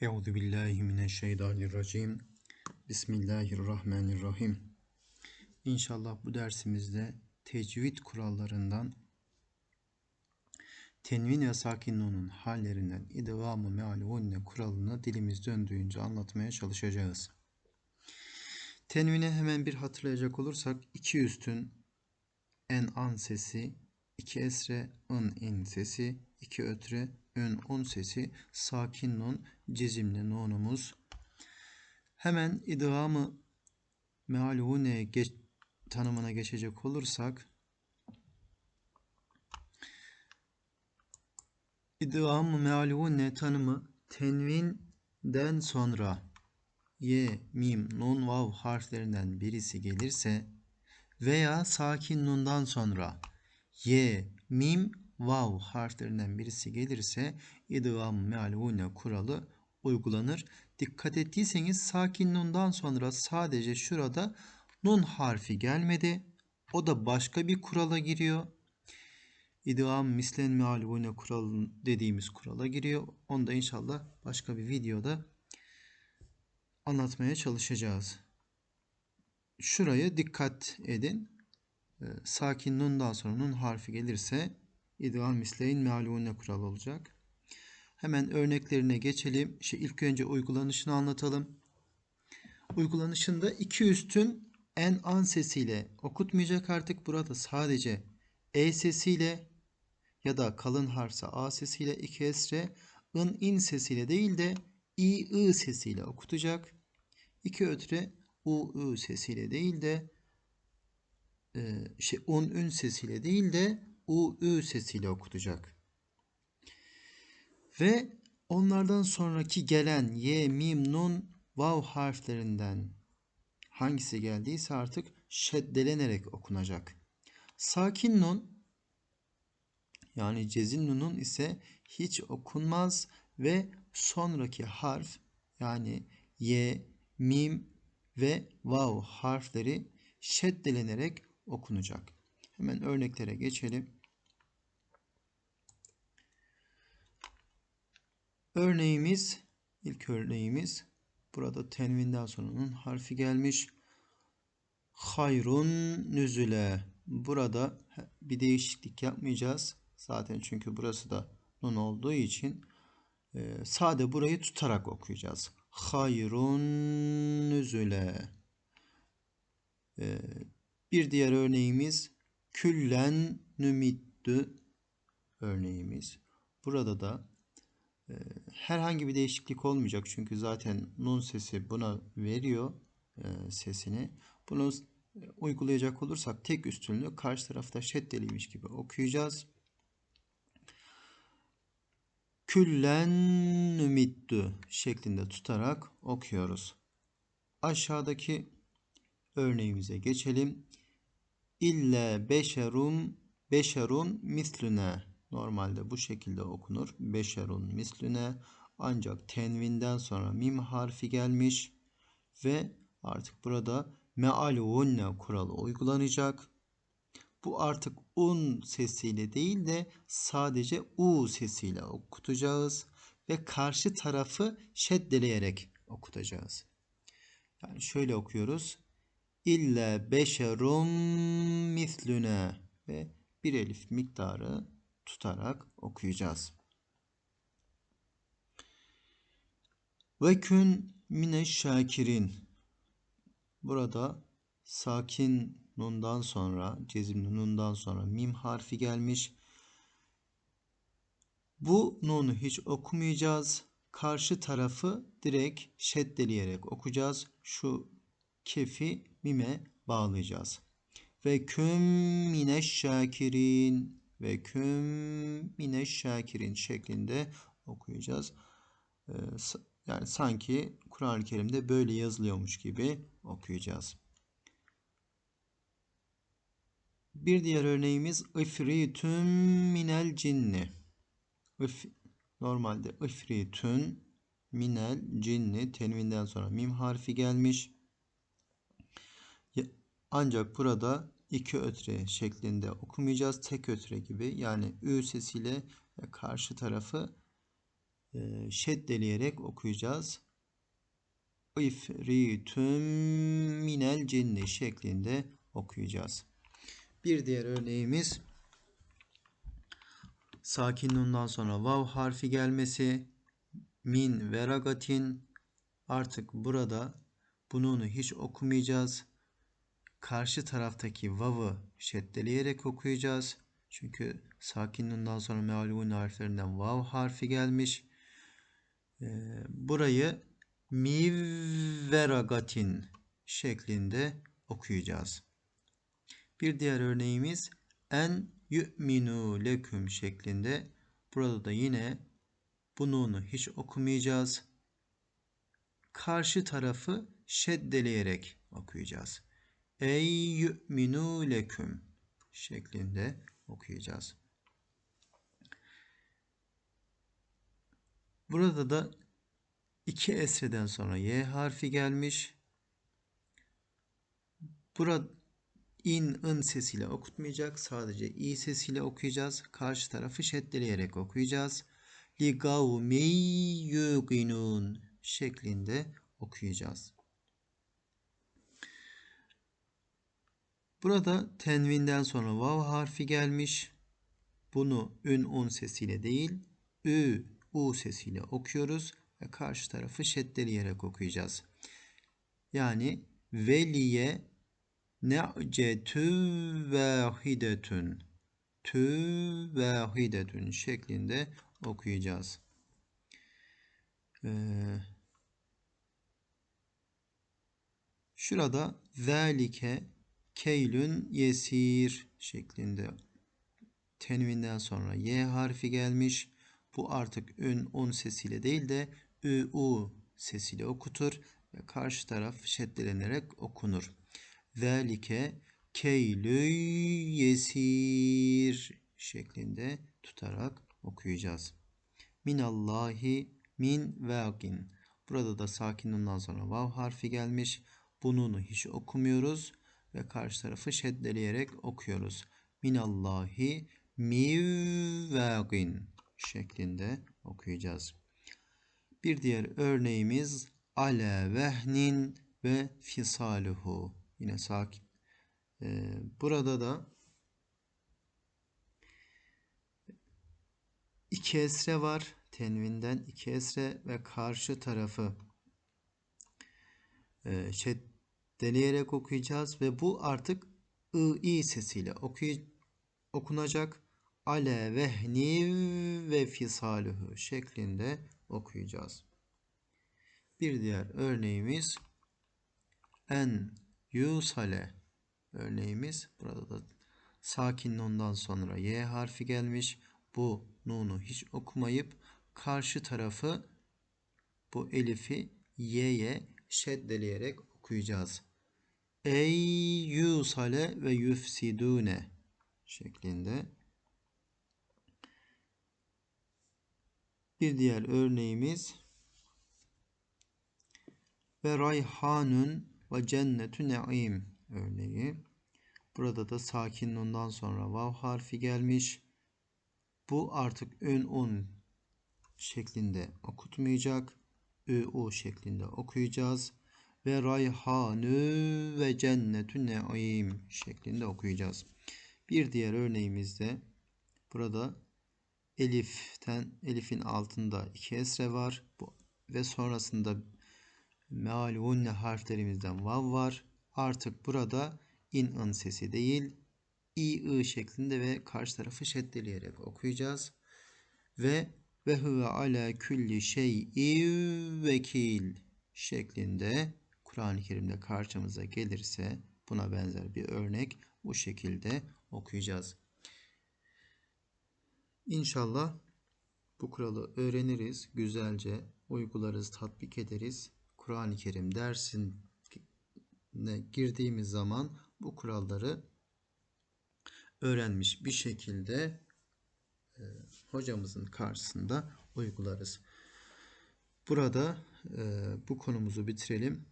Euzu billahi mineşşeytanirracim. Bismillahirrahmanirrahim. İnşallah bu dersimizde tecvid kurallarından tenvin ve sakin nunun hallerinden idgamı mealunne kuralını dilimiz döndüğünce anlatmaya çalışacağız. Tenvine hemen bir hatırlayacak olursak iki üstün en an sesi, iki esre ın in sesi, iki ötre ün un sesi, sakin nun, cizimli nunumuz. Hemen idgamı mealune geç, tanımına geçecek olursak idgamı mealune tanımı tenvinden sonra y, mim, nun, vav harflerinden birisi gelirse veya sakin nundan sonra y, mim, vav harflerinden birisi gelirse idgam mealune kuralı uygulanır. Dikkat ettiyseniz sakin nundan sonra sadece şurada nun harfi gelmedi. O da başka bir kurala giriyor. İdgam mislen mealune kuralı dediğimiz kurala giriyor. Onu da inşallah başka bir videoda anlatmaya çalışacağız. Şuraya dikkat edin. Sakin nundan sonra nun harfi gelirse idgam misleyin mealune kuralı olacak. Hemen örneklerine geçelim. Şey, ilk önce uygulanışını anlatalım. Uygulanışında iki üstün en an sesiyle okutmayacak artık burada sadece e sesiyle ya da kalın harfse a sesiyle iki esre ın in sesiyle değil de i ı sesiyle okutacak. İki ötre u ü sesiyle değil de e, şey un ün sesiyle değil de u ü sesiyle okutacak. Ve onlardan sonraki gelen y, mim, nun, vav harflerinden hangisi geldiyse artık şeddelenerek okunacak. Sakin nun yani cezin nunun ise hiç okunmaz ve sonraki harf yani y, mim ve vav harfleri şeddelenerek okunacak. Hemen örneklere geçelim. Örneğimiz, ilk örneğimiz burada tenvinden sonranın harfi gelmiş. Hayrun nüzüle. Burada bir değişiklik yapmayacağız. Zaten çünkü burası da nun olduğu için e, sade burayı tutarak okuyacağız. Hayrun nüzüle. E, bir diğer örneğimiz küllen nümiddü örneğimiz. Burada da e, herhangi bir değişiklik olmayacak. Çünkü zaten nun sesi buna veriyor e, sesini. Bunu uygulayacak olursak tek üstünlüğü karşı tarafta şeddeliymiş gibi okuyacağız. Küllen nümiddü şeklinde tutarak okuyoruz. Aşağıdaki örneğimize geçelim. İlle beşerum beşerun mislüne. Normalde bu şekilde okunur. Beşerun mislüne. Ancak tenvinden sonra mim harfi gelmiş ve artık burada mealunne kuralı uygulanacak. Bu artık un sesiyle değil de sadece u sesiyle okutacağız ve karşı tarafı şeddeleyerek okutacağız. Yani şöyle okuyoruz. İlle beşerum mislüne ve bir elif miktarı tutarak okuyacağız. Ve kün mine şakirin. Burada sakin nundan sonra, cezimli nundan sonra mim harfi gelmiş. Bu nunu hiç okumayacağız. Karşı tarafı direkt şeddeleyerek okuyacağız. Şu kefi mime bağlayacağız. Ve küm mine şakirin ve küm mine şakirin şeklinde okuyacağız. Yani sanki Kur'an-ı Kerim'de böyle yazılıyormuş gibi okuyacağız. Bir diğer örneğimiz ifritün minel cinni. If, normalde ifritün minel cinni tenvinden sonra mim harfi gelmiş. Ancak burada iki ötre şeklinde okumayacağız. Tek ötre gibi yani ü sesiyle karşı tarafı e, şeddeleyerek okuyacağız. İfritüm minel cinni şeklinde okuyacağız. Bir diğer örneğimiz sakin nundan sonra vav harfi gelmesi min veragatin artık burada bununu hiç okumayacağız. Karşı taraftaki vav'ı şeddeleyerek okuyacağız. Çünkü sakin nundan sonra mealun harflerinden vav harfi gelmiş. Ee, burayı mivveragatin şeklinde okuyacağız. Bir diğer örneğimiz en yu'minu leküm şeklinde. Burada da yine bunu hiç okumayacağız. Karşı tarafı şeddeleyerek okuyacağız. Ey yu'minu leküm şeklinde okuyacağız. Burada da iki esreden sonra y harfi gelmiş. Burada in ın sesiyle okutmayacak. Sadece i sesiyle okuyacağız. Karşı tarafı şeddeleyerek okuyacağız. Li gavmi şeklinde okuyacağız. Burada tenvinden sonra vav harfi gelmiş. Bunu ün un sesiyle değil, ü u sesiyle okuyoruz ve karşı tarafı şeddeleyerek okuyacağız. Yani veliye ne'cetü vahidetün tü vahidetün şeklinde okuyacağız. Ee, şurada zalike keylün yesir şeklinde tenvinden sonra y harfi gelmiş. Bu artık ün un sesiyle değil de ü u sesiyle okutur ve karşı taraf şeddelenerek okunur. Zalike keylü yesir şeklinde tutarak okuyacağız. Minallahi min vagin. Burada da sakin ondan sonra vav harfi gelmiş. Bununu hiç okumuyoruz ve karşı tarafı şeddeleyerek okuyoruz. Minallahi mivvagin şeklinde okuyacağız. Bir diğer örneğimiz ale vehnin ve fisaluhu. Yine sakin. Ee, burada da iki esre var. Tenvinden iki esre ve karşı tarafı e, şeddeleyerek okuyacağız ve bu artık ı i sesiyle okuy okunacak. Ale vehni ve fisaluhu şeklinde okuyacağız. Bir diğer örneğimiz en yusale örneğimiz. Burada da sakin nundan sonra y harfi gelmiş. Bu nunu hiç okumayıp karşı tarafı bu elifi y'ye şeddeleyerek okuyacağız. Ey yusale ve yufsidune şeklinde. Bir diğer örneğimiz ve rayhanun ve cennetü naim örneği. Burada da sakin ondan sonra vav harfi gelmiş. Bu artık ön un şeklinde okutmayacak. Ü u şeklinde okuyacağız. Ve rayhanü ve cennetü naim şeklinde okuyacağız. Bir diğer örneğimizde burada eliften elifin altında iki esre var. Bu, ve sonrasında mealunne harflerimizden vav var. Artık burada in ın sesi değil i ı şeklinde ve karşı tarafı şeddeleyerek okuyacağız. Ve ve huve ala külli şey'i vekil şeklinde Kur'an-ı Kerim'de karşımıza gelirse buna benzer bir örnek bu şekilde okuyacağız. İnşallah bu kuralı öğreniriz, güzelce uygularız, tatbik ederiz. Kur'an-ı Kerim dersine girdiğimiz zaman bu kuralları öğrenmiş bir şekilde e, hocamızın karşısında uygularız. Burada e, bu konumuzu bitirelim.